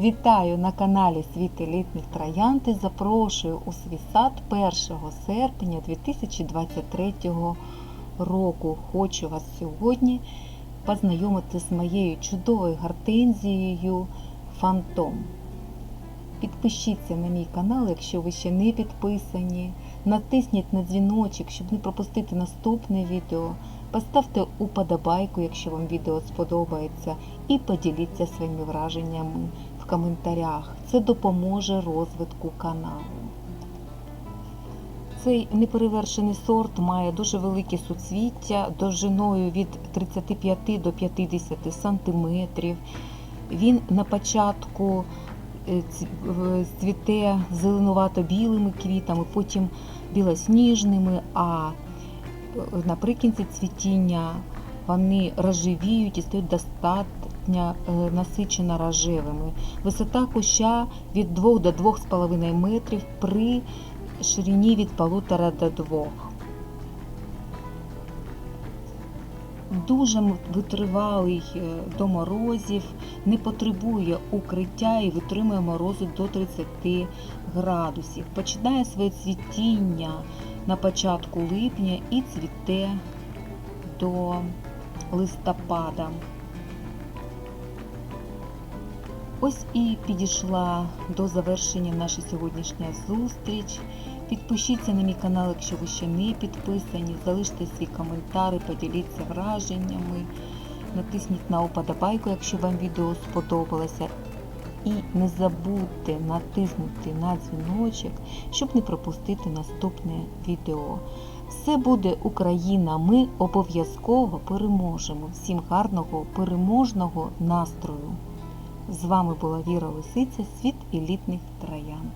Вітаю на каналі Світ елітних троянд і запрошую у свій сад 1 серпня 2023 року. Хочу вас сьогодні познайомити з моєю чудовою гортензією Фантом. Підпишіться на мій канал, якщо ви ще не підписані. Натисніть на дзвіночок, щоб не пропустити наступне відео. Поставте уподобайку, якщо вам відео сподобається, і поділіться своїми враженнями коментарях. Це допоможе розвитку каналу. Цей неперевершений сорт має дуже велике суцвіття довжиною від 35 до 50 сантиметрів. Він на початку е, цвіте зеленувато-білими квітами, потім білосніжними, а е, наприкінці цвітіння вони розживіють і стають достатньо е, насичено рожевими. Висота куща від 2 до 2,5 метрів при ширині від 1,5 до 2. Дуже витривалий е, до морозів, не потребує укриття і витримує морози до 30 градусів. Починає своє цвітіння на початку липня і цвіте до листопада. Ось і підійшла до завершення наша сьогоднішня зустріч. Підпишіться на мій канал, якщо ви ще не підписані. Залиште свій коментар, поділіться враженнями. Натисніть на уподобайку, якщо вам відео сподобалося. І не забудьте натиснути на дзвіночок, щоб не пропустити наступне відео. Все буде Україна! Ми обов'язково переможемо. Всім гарного переможного настрою! З вами була Віра Лисиця, світ елітних троянд.